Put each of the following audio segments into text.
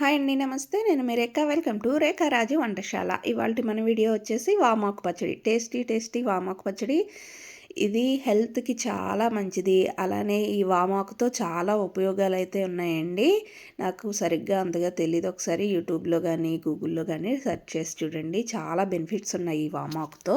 Hi అండి నమస్తే. నేను మీ రేఖ. వెల్కమ్ టు రేఖా రాజు వంటశాల. ఇవాళ మన వీడియో వచ్చేసి వామాకు పచ్చడి. టేస్టీ టేస్టీ వామాకు పచ్చడి. ఇది హెల్త్కి చాలా మంచిది. అలానే ఈ వామాకుతో చాలా ఉపయోగాలు అయితే ఉన్నాయండి. నాకు సరిగ్గా అంతగా తెలియదు ఒకసారి యూట్యూబ్లో కానీ గూగుల్లో కానీ సెర్చ్ చేసి చూడండి. చాలా బెనిఫిట్స్ ఉన్నాయి ఈ వామాకుతో.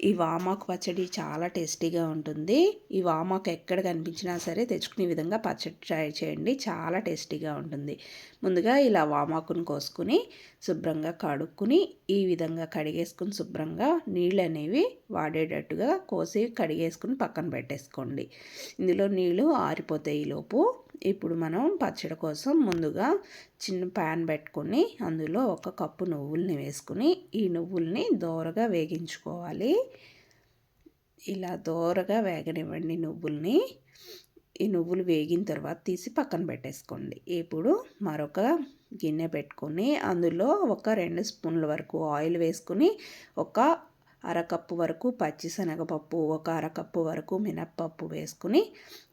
ఈ వామాకు పచ్చడి చాలా టేస్టీగా ఉంటుంది. ఈ వామాకు ఎక్కడ కనిపించినా సరే తెచ్చుకునే విధంగా పచ్చడి ట్రై చేయండి. చాలా టేస్టీగా ఉంటుంది. ముందుగా ఇలా వామాకును కోసుకుని శుభ్రంగా కడుక్కుని ఈ విధంగా కడిగేసుకుని శుభ్రంగా నీళ్ళు అనేవి వాడేటట్టుగా కోసి కడిగేసుకుని పక్కన పెట్టేసుకోండి. ఇందులో నీళ్ళు ఆరిపోతాయి లోపు. ఇప్పుడు మనం పచ్చడి కోసం ముందుగా చిన్న ప్యాన్ పెట్టుకొని అందులో ఒక కప్పు నువ్వుల్ని వేసుకుని ఈ నువ్వుల్ని దోరగా వేగించుకోవాలి. ఇలా దోరగా వేగనివ్వండి నువ్వుల్ని. ఈ నువ్వులు వేగిన తర్వాత తీసి పక్కన పెట్టేసుకోండి. ఇప్పుడు మరొక గిన్నె పెట్టుకొని అందులో ఒక రెండు స్పూన్ల వరకు ఆయిల్ వేసుకుని ఒక అరకప్పు వరకు పచ్చిశనగపప్పు ఒక అరకప్పు వరకు మినప్పప్పు వేసుకుని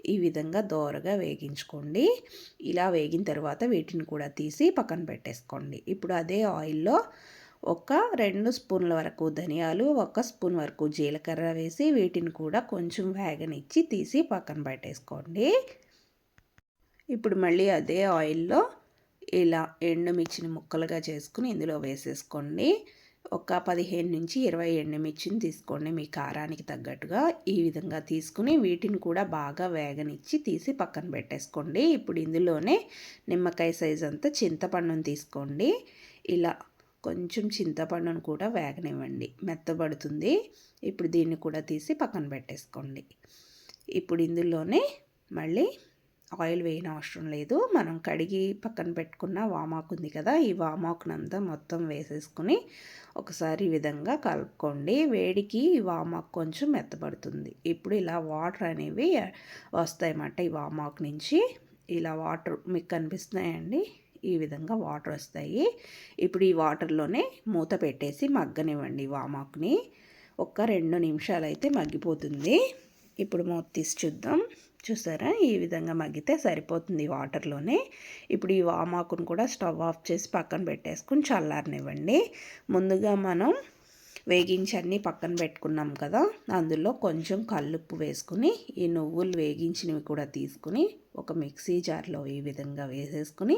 ఈ విధంగా దోరగా వేగించుకోండి. ఇలా వేగిన తర్వాత వీటిని కూడా తీసి పక్కన పెట్టేసుకోండి. ఇప్పుడు అదే ఆయిల్లో ఒక రెండు స్పూన్ల వరకు ధనియాలు ఒక స్పూన్ వరకు జీలకర్ర వేసి వీటిని కూడా కొంచెం వేగనిచ్చి తీసి పక్కన పెట్టేసుకోండి. ఇప్పుడు మళ్ళీ అదే ఆయిల్లో ఇలా ఎండుమిర్చిని ముక్కలుగా చేసుకుని ఇందులో వేసేసుకోండి. ఒక పదిహేను నుంచి ఇరవై ఎండుమిర్చిని తీసుకోండి. మీ కారానికి తగ్గట్టుగా ఈ విధంగా తీసుకుని వీటిని కూడా బాగా వేగనిచ్చి తీసి పక్కన పెట్టేసుకోండి. ఇప్పుడు ఇందులోనే నిమ్మకాయ సైజ్ అంతా చింతపండును తీసుకోండి. ఇలా కొంచెం చింతపండును కూడా వేగనివ్వండి. మెత్తబడుతుంది. ఇప్పుడు దీన్ని కూడా తీసి పక్కన పెట్టేసుకోండి. ఇప్పుడు ఇందులోనే మళ్ళీ ఆయిల్ వేయని అవసరం లేదు. మనం కడిగి పక్కన పెట్టుకున్న వామాకు ఉంది కదా ఈ వామాకునంతా మొత్తం వేసేసుకుని ఒకసారి ఈ విధంగా కలుపుకోండి. వేడికి ఈ వామాకు కొంచెం మెత్తబడుతుంది. ఇప్పుడు ఇలా వాటర్ అనేవి వస్తాయన్నమాట ఈ వామాకు నుంచి. ఇలా వాటర్ మీకు కనిపిస్తున్నాయండి? ఈ విధంగా వాటర్ వస్తాయి. ఇప్పుడు ఈ వాటర్లోనే మూత పెట్టేసి మగ్గనివ్వండి వామాకుని. ఒక రెండు నిమిషాలు అయితే మగ్గిపోతుంది. ఇప్పుడు మూత తీసి చూద్దాం. చూసారా? ఈ విధంగా మగ్గితే సరిపోతుంది వాటర్లోనే. ఇప్పుడు ఈ వామాకును కూడా స్టవ్ ఆఫ్ చేసి పక్కన పెట్టేసుకుని చల్లారనివ్వండి. ముందుగా మనం వేగించి అన్నీ పక్కన పెట్టుకున్నాం కదా అందులో కొంచెం కల్లుప్పు వేసుకుని ఈ నువ్వులు వేగించినవి కూడా తీసుకుని ఒక మిక్సీ జార్లో ఈ విధంగా వేసేసుకుని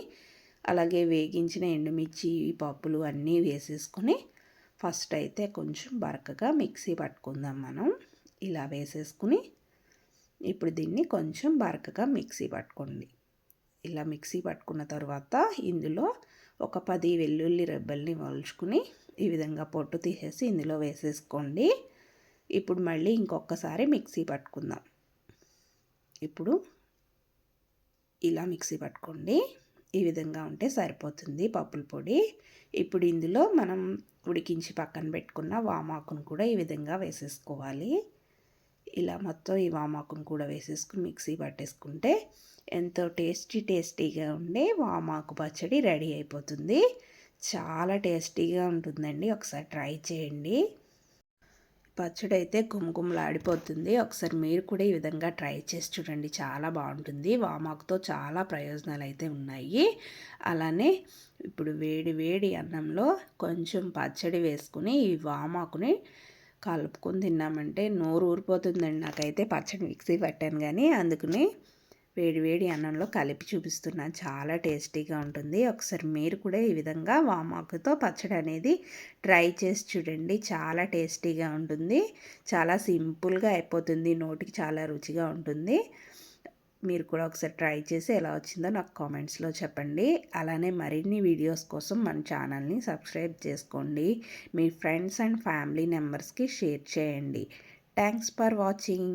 అలాగే వేగించిన ఎండుమిర్చి పప్పులు అన్నీ వేసేసుకొని ఫస్ట్ అయితే కొంచెం బరకగా మిక్సీ పట్టుకుందాం మనం. ఇలా వేసేసుకుని ఇప్పుడు దీన్ని కొంచెం బరకగా మిక్సీ పట్టుకోండి. ఇలా మిక్సీ పట్టుకున్న తర్వాత ఇందులో ఒక పది వెల్లుల్లి రెబ్బల్ని మలుచుకుని ఈ విధంగా పొట్టు తీసేసి ఇందులో వేసేసుకోండి. ఇప్పుడు మళ్ళీ ఇంకొకసారి మిక్సీ పట్టుకుందాం. ఇప్పుడు ఇలా మిక్సీ పట్టుకోండి. ఈ విధంగా ఉంటే సరిపోతుంది పప్పుల పొడి. ఇప్పుడు ఇందులో మనం ఉడికించి పక్కన పెట్టుకున్న వామాకును కూడా ఈ విధంగా వేసేసుకోవాలి. ఇలా మొత్తం ఈ వామాకును కూడా వేసేసుకుని మిక్సీ పట్టేసుకుంటే ఎంతో టేస్టీ టేస్టీగా ఉండే వామాకు పచ్చడి రెడీ అయిపోతుంది. చాలా టేస్టీగా ఉంటుందండి. ఒకసారి ట్రై చేయండి. పచ్చడి అయితే గుమగుమలాడిపోతుంది ఒకసారి మీరు కూడా ఈ విధంగా ట్రై చేసి చూడండి. చాలా బాగుంటుంది. వామాకుతో చాలా ప్రయోజనాలు అయితే ఉన్నాయి. అలానే ఇప్పుడు వేడి వేడి అన్నంలో కొంచెం పచ్చడి వేసుకుని ఈ వామాకుని కలుపుకొని తిన్నామంటే నోరు ఊరిపోతుందండి. నాకైతే పచ్చడి మిక్సీ పట్టాను కానీ అందుకని వేడి వేడి అన్నంలో కలిపి చూపిస్తున్నాను చాలా టేస్టీగా ఉంటుంది. ఒకసారి మీరు కూడా ఈ విధంగా వామాకుతో పచ్చడి అనేది ట్రై చేసి చూడండి. చాలా టేస్టీగా ఉంటుంది. చాలా సింపుల్గా అయిపోతుంది. నోటికి చాలా రుచిగా ఉంటుంది. మీరు కూడా ఒకసారి ట్రై చేసి ఎలా వచ్చిందో నాకు కామెంట్స్లో చెప్పండి. అలానే మరిన్ని వీడియోస్ కోసం మన ఛానల్ని సబ్స్క్రైబ్ చేసుకోండి. మీ ఫ్రెండ్స్ అండ్ ఫ్యామిలీ మెంబర్స్కి షేర్ చేయండి. Thanks for watching.